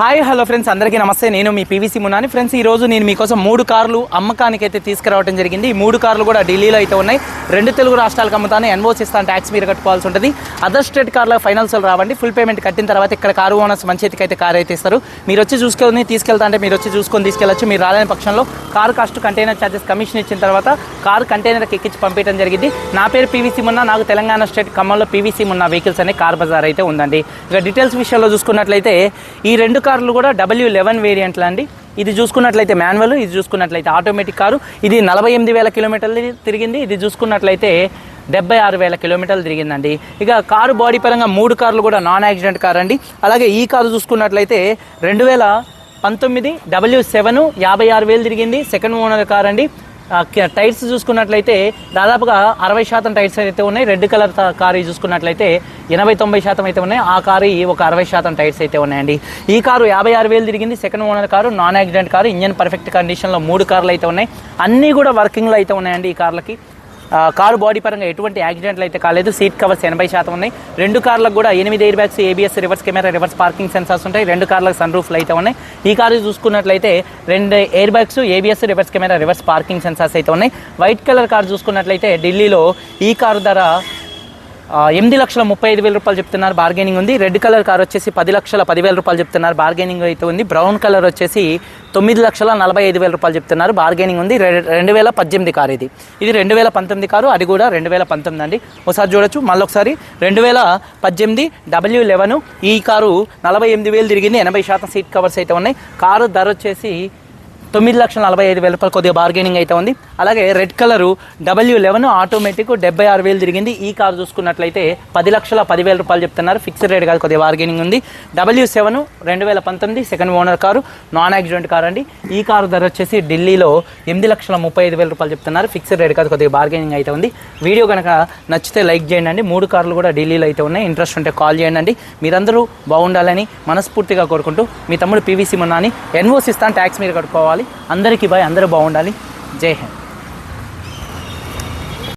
Hi hello friends. అందరికీ నమస్తే. నేను మీ పీవీసీ మునాని ఫ్రెండ్స్ ఈ రోజు నేను మీకోసం మూడు కార్లు అమ్మకానికి అయితే తీసుకురావడం జరిగింది. ఈ మూడు కార్లు కూడా ఢిల్లీలో అయితే ఉన్నాయి. రెండు తెలుగు రాష్ట్రాలకు అమ్ముతాను. ఎన్ఓసి ఇస్తాను. ట్యాక్స్ మీరు కట్టుకోవాల్సి ఉంటుంది. అదర్ స్టేట్ కార్ల ఫైనాన్స్ రావండి. ఫుల్ పేమెంట్ కట్టిన తర్వాత ఇక్కడ కారు ఓనర్స్ మంచి చేతికి అయితే కార్ అయితే ఇస్తారు. మీరు వచ్చి చూసుకొని తీసుకెళ్తా అంటే మీరు వచ్చి చూసుకొని తీసుకెళ్ళచ్చు. మీరు రాలేని పక్షంలో car cost container charges commission ఇచ్చిన తర్వాత కారు కంటైనర్కి ఎక్కించి పంపించడం జరిగింది. నా పేరు పీవీసీ మున్నా. నాకు తెలంగాణ స్టేట్ ఖమ్మంలో పీవీసీ మున్నా వెహికల్స్ అనే కార్ బజార్ అయితే ఉందండి. ఇక డీటెయిల్స్ విషయంలో చూసుకున్నట్లయితే ఈ రెండు కార్లు కూడా డబ్ల్యూ లెవెన్ వేరియంట్లు అండి. ఇది చూసుకున్నట్లయితే మాన్యువల్ ఇది చూసుకున్నట్లయితే ఆటోమేటిక్ కారు. ఇది నలభై ఎనిమిది వేల కిలోమీటర్లు తిరిగింది. ఇది చూసుకున్నట్లయితే డెబ్బై ఆరు వేల కిలోమీటర్లు తిరిగిందండి. ఇక కారు బాడీ పరంగా మూడు కార్లు కూడా నాన్ యాక్సిడెంట్ కార్ అండి. అలాగే ఈ కారు చూసుకున్నట్లయితే రెండు వేల పంతొమ్మిది డబ్ల్యూ సెవెన్ యాభై ఆరు వేలు తిరిగింది. సెకండ్ ఓనర్ కార్ అండి. టైర్స్ చూసుకున్నట్లయితే దాదాపుగా అరవై శాతం టైర్స్ అయితే ఉన్నాయి. రెడ్ కలర్ కారు చూసుకున్నట్లయితే ఎనభై తొంభై శాతం అయితే ఉన్నాయి. ఆ కారు ఒక అరవై శాతం టైర్స్ అయితే ఉన్నాయండి. ఈ కారు యాభై ఆరు వేలు తిరిగింది. Second owner car non accident car. Engine perfect కండిషన్లో మూడు కార్లు అయితే ఉన్నాయి. అన్నీ కూడా వర్కింగ్లో అయితే ఉన్నాయండి ఈ కార్లకి. కారు బాడీ పరంగా ఎటువంటి యాక్సిడెంట్లు అయితే కాలేదు. సీట్ కవర్స్ ఎనభై శాతం ఉన్నాయి. రెండు కార్లకు కూడా ఎనిమిది air bags ABS reverse camera reverse parking sensors ఉంటాయి. రెండు కార్లకు సన్ రూఫ్లు అయితే ఉన్నాయి. ఈ కారు చూసుకున్నట్లయితే రెండు air bags ABS reverse camera reverse parking sensors అయితే ఉన్నాయి. వైట్ కలర్ కార్ చూసుకున్నట్లయితే ఢిల్లీలో ఈ కారు ధర ఎనిమిది లక్షల ముప్పై ఐదు వేల రూపాయలు చెప్తున్నారు బార్గెనింగ్ ఉంది. రెడ్ కలర్ కార్ వచ్చేసి పది లక్షల పదివేల రూపాయలు చెప్తున్నారు. బార్గెనింగ్ అయితే ఉంది. బ్రౌన్ కలర్ వచ్చేసి తొమ్మిది లక్షల నలభై ఐదు వేల రూపాయలు చెప్తున్నారు. బార్గెనింగ్ ఉంది. రె- రెండు వేల పద్దెనిమిది కారు ఇది. ఇది రెండు వేల పంతొమ్మిది కారు అది కూడా రెండు వేల పంతొమ్మిది అండి. ఒకసారి చూడొచ్చు. మళ్ళీ ఒకసారి రెండు వేల పద్దెనిమిది డబ్ల్యూ లెవెన్ ఈ కారు నలభై ఎనిమిది వేలు తిరిగింది. ఎనభై శాతం సీట్ కవర్స్ అయితే ఉన్నాయి. కారు ధర వచ్చేసి తొమ్మిది లక్షల నలభై ఐదు వేల రూపాయలు కొద్దిగా బార్గెనింగ్ అయితే ఉంది. అలాగే red colour W eleven automatic డెబ్బై ఆరు వేలు తిరిగింది. ఈ కారు చూసుకున్నట్లయితే పది లక్షల పదివేల రూపాయలు చెప్తున్నారు. ఫిక్స్డ్ రేట్ కాదు కొద్దిగా బార్గెనింగ్ ఉంది. డబ్ల్యూ సెవెన్ రెండు వేల పంతొమ్మిది second owner car non accident car అండి. ఈ కారు ధర వచ్చేసి ఢిల్లీలో ఎనిమిది లక్షల ముప్పై ఐదు వేల రూపాయలు చెప్తున్నారు. ఫిక్స్డ్ రేట్ కాదు కొద్దిగా బార్గెనింగ్ అయితే ఉంది. వీడియో కనుక నచ్చితే లైక్ చేయండి అండి. మూడు కార్లు కూడా ఢిల్లీలో అయితే ఉన్నాయి. ఇంట్రెస్ట్ ఉంటే కాల్ చేయండి అండి. మీరందరూ బాగుండాలని మనస్ఫూర్తిగా కోరుకుంటూ మీ తమ్ముడు పీవీసీ మున్నాని ఎన్ఓస్ ఇస్తాను ట్యాక్స్ మీరు కట్టుకోవాలి. అందరికీ బాయ్ అందరూ బాగుండాలి. జై హింద్.